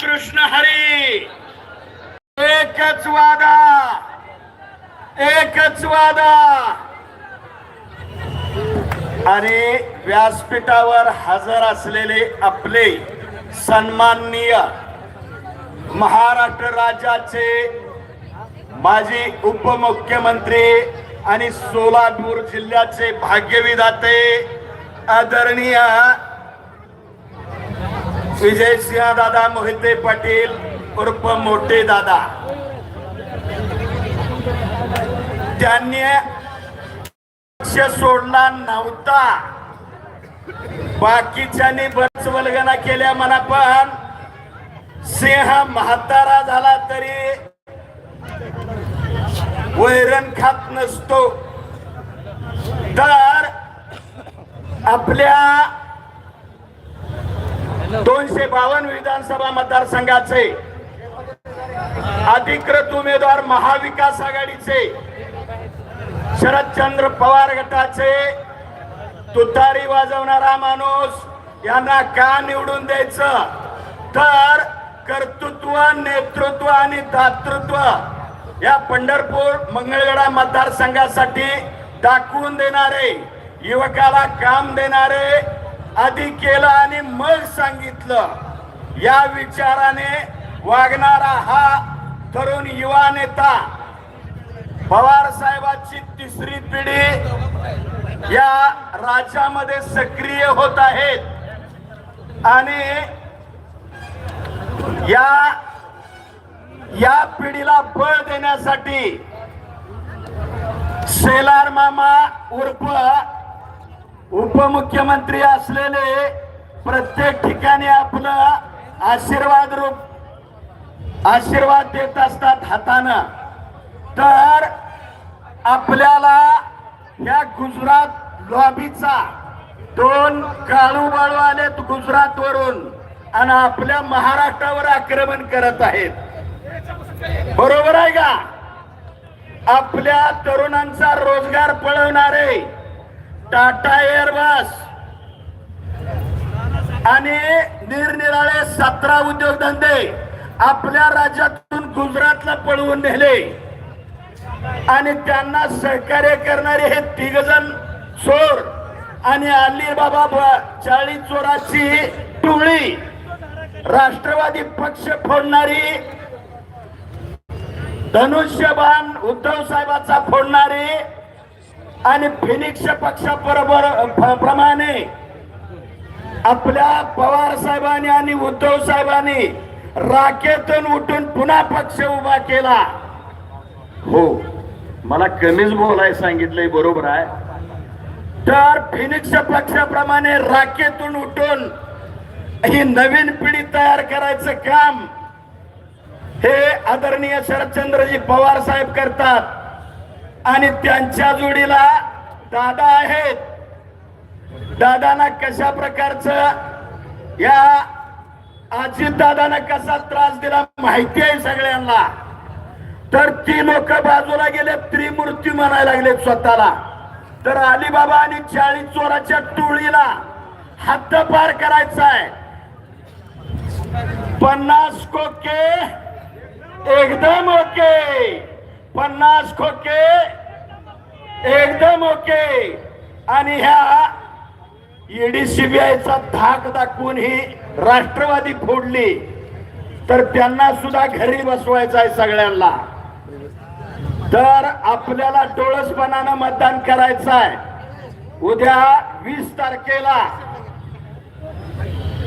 कृष्ण हरी। एकच वादा। एकच वादा। आणि व्यासपीठावर हजर असलेले आपले सन्माननीय महाराष्ट्र राज्याचे माजी उपमुख्यमंत्री आणि सोलापूर जिल्ह्याचे भाग्यविधाते आदरणीय विजय सिंह दादा मोहिते पाटील उर्फ मोठे दादा. त्यांनी पक्ष सोडला नव्हता. बाकीच्यांनी बरच वल्गना केल्या म्हणा पण सिंह म्हातारा झाला तरी वैरण खात नसतो. तर आपल्या दोनशे बावन्न विधानसभा मतदारसंघाचे अधिकृत उमेदवार महाविकास आघाडीचे शरदचंद्र पवार गटाचे तुतारी वाजवणारा माणूस यांना का निवडून द्यायचं? तर कर्तृत्व नेतृत्व आणि दातृत्व या पंढरपूर मंगळगडा मतदारसंघासाठी दाखवून देणारे युवकाला काम देणारे आधी केलं आणि मग सांगितलं. या विचाराने वागणारा हा तरुण युवा नेता पवार साहेबांची तिसरी पिढी या राज्यामध्ये सक्रिय होत आहेत. आणि या या पिढीला बळ देण्यासाठी शेलार मामा उर्फ उपमुख्यमंत्री असलेले प्रत्येक ठिकाणी आपलं आशीर्वाद रूप आशीर्वाद देत असतात हातानं. तर आपल्याला या गुजरात लॉबीचा दोन काळू बाळू आलेत गुजरात वरून आणि आपल्या महाराष्ट्रावर आक्रमण करत आहेत. बरोबर आहे का? आपल्या तरुणांचा रोजगार पळवणारे टाटा एअरबस. आणि निरनिराळे सतरा उद्योगधंदे आपल्या राज्यातून गुजरातला पळवून नेले. आणि त्यांना सहकार्य करणारे हे तिघ जण चोर आणि अलीबाबा ब- चाळीस चोराची टोळी. राष्ट्रवादी पक्ष फोडणारी धनुष्यबाण उद्धव साहेबाचा फोडणारी आणि फिनिक्स पक्षाबरोबर प्रमाणे आपल्या पवार साहेबांनी आणि उद्धव साहेबांनी राखेतून उठून पुन्हा पक्ष उभा केला. हो मला कमीच बोलाय सांगितलंय बरोबर आहे. तर फिनिक्स पक्षाप्रमाणे राखेतून उठून ही नवीन पिढी तयार करायचं काम हे आदरणीय शरदचंद्रजी पवार साहेब करतात. आणि त्यांच्या जोडीला दादा आहेत. दादांना कशा प्रकारचं या अजित दादांना कसा त्रास दिला माहिती आहे सगळ्यांना. तर ती लोक बाजूला गेले त्रिमूर्ती म्हणायला लागले स्वतःला. तर अलिबाबा आणि चाळीस चोराच्या टोळीला हद्दपार करायचा आहे पन्नास कोके एकदम ओके. पन्नास खोके. एकदम ओके. आणि ह्या ईडी सीबीआयचा धाक दाखवून ही राष्ट्रवादी फोडली. तर त्यांना सुद्धा घरी बसवायचं आहे सगळ्यांना. तर आपल्याला डोळसपणानं मतदान करायचं आहे. उद्या वीस तारखेला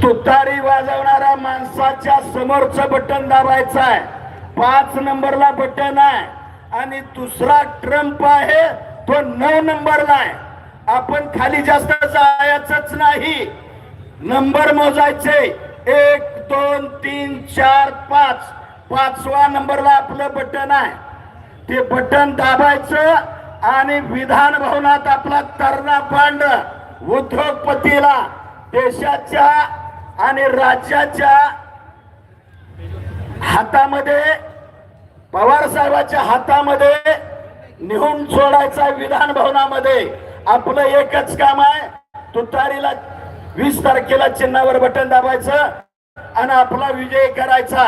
तुतारी वाजवणाऱ्या माणसाच्या समोरचं बटन दाबायचं आहे. पाच नंबरला बटन आहे. आणि दुसरा ट्रम्प आहे तो नऊ नंबरला आहे. आपण खाली जास्त जायचंच नाही. नंबर मोजायचे. एक दोन तीन चार पाच. पाचवा नंबरला आपलं बटन आहे. ते बटन दाबायचं आणि विधान भवनात आपला तरणा पांड उद्योगपतीला देशाच्या आणि राज्याच्या हातामध्ये पवार साहेबांच्या हातामध्ये नेहून सोडायचा विधान भवनामध्ये आपलं एकच काम आहे. तुतारीला वीस तारखेला चिन्हावर बटन दाबायचं आणि आपला विजय करायचा.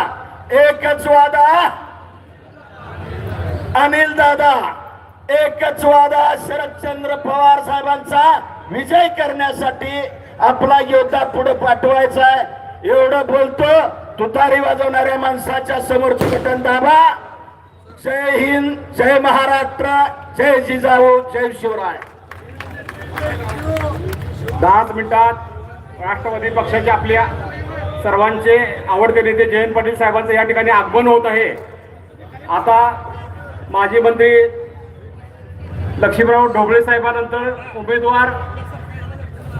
एकच वादा. अनिल दादा एकच वादा. शरदचंद्र पवार साहेबांचा विजय करण्यासाठी आपला योद्धा पुढे पाठवायचा आहे. एवढं बोलतो. तुतारी वाजवणाऱ्या माणसाच्या समोरचं बटन दाबा. जय हिंद जय महाराष्ट्र जय जिजाऊ जय शिवराय. दहाच मिनिटात राष्ट्रवादी पक्षाचे आपल्या सर्वांचे आवडते नेते जयंत पाटील साहेबांचं या ठिकाणी आगमन होत आहे. आता माजी मंत्री लक्ष्मीराव ढोबळे साहेबांनंतर उमेदवार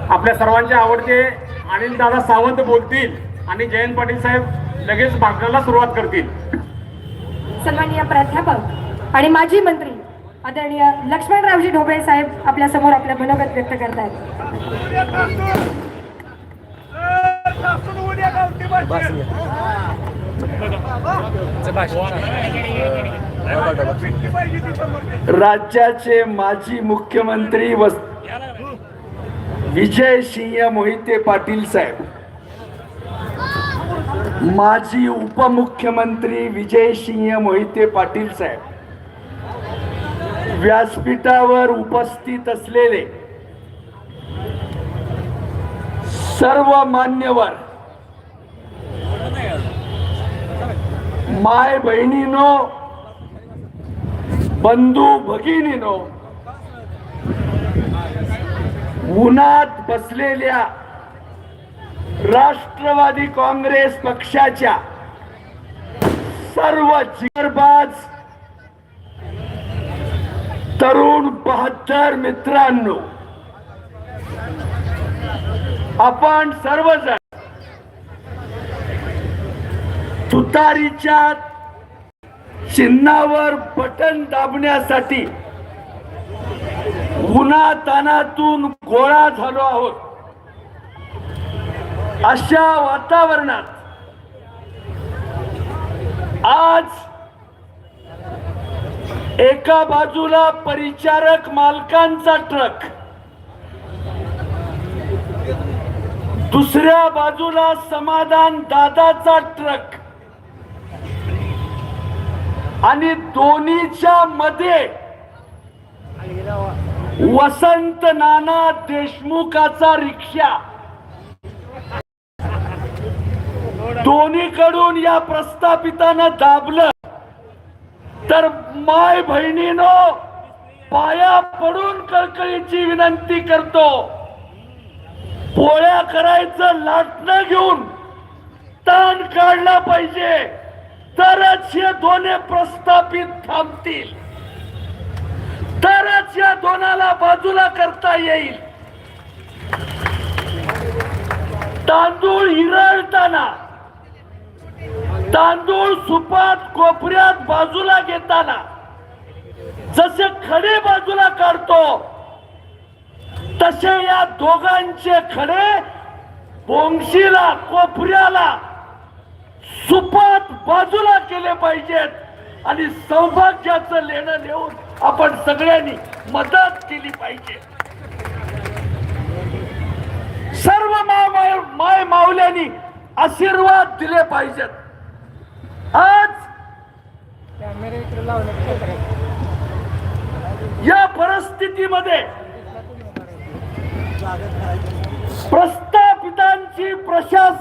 आपल्या सर्वांचे आवडते अनिल दादा सावंत बोलतील आणि जयंत पाटील साहेब लगेच भाषणाला सुरुवात करतील. सन्माननीय प्राध्यापक आणि माजी मंत्री आदरणीय लक्ष्मणरावजी ढोबळे साहेब आपल्यासमोर आपल्या मनोगत व्यक्त करत आहेत राज्याचे माजी मुख्यमंत्री वस विजय सिंह मोहिते पाटील साहेब. माजी उपमुख्यमंत्री विजय सिंह मोहिते पाटील साहेब. व्यासपीठावर उपस्थित असलेले सर्व मान्यवर माय बहिणीनो बंधू भगिनीनो उन्हात बसलेल्या राष्ट्रवादी काँग्रेस पक्षाच्या सर्व जिगरबाज तरुण बहात्तर मित्रांनो आपण सर्वजण तुतारीच्या चिन्हावर बटन दाबण्यासाठी उन्हा तानातून गोळा झालो आहोत. अशा वातावरणात आज एका बाजूला परिचारक मालकांचा ट्रक दुसऱ्या बाजूला समाधान दादाचा ट्रक आणि दोन्हीच्या मध्ये वसंत नाना देशमुखाचा रिक्षा. दोन्हीकडून या प्रस्थापितानं दाबलं. तर माय बहिणीनो पाया पडून कळकळीची विनंती करतो. पोळ्या करायचं लाटणं घेऊन ताण काढला पाहिजे तरच हे दोन्ही प्रस्थापित थांबतील. तरच या दोनाला बाजूला करता येईल. तांदूळ हिरळताना तांदूळ सुपात कोपऱ्यात बाजूला घेताना जसे खडे बाजूला काढतो तसे या दोघांचे खडे बोंगशीला कोपऱ्याला सुपात बाजूला केले पाहिजेत आणि सौभाग्याचं लेणं नेऊन आपण सगळ्यांनी मदत केली पाहिजे. सर्व माय माय माऊल्यांनी आशीर्वाद दिले पाहिजेत. आज या परिस्थितीमध्ये प्रस्थापितांची प्रशासन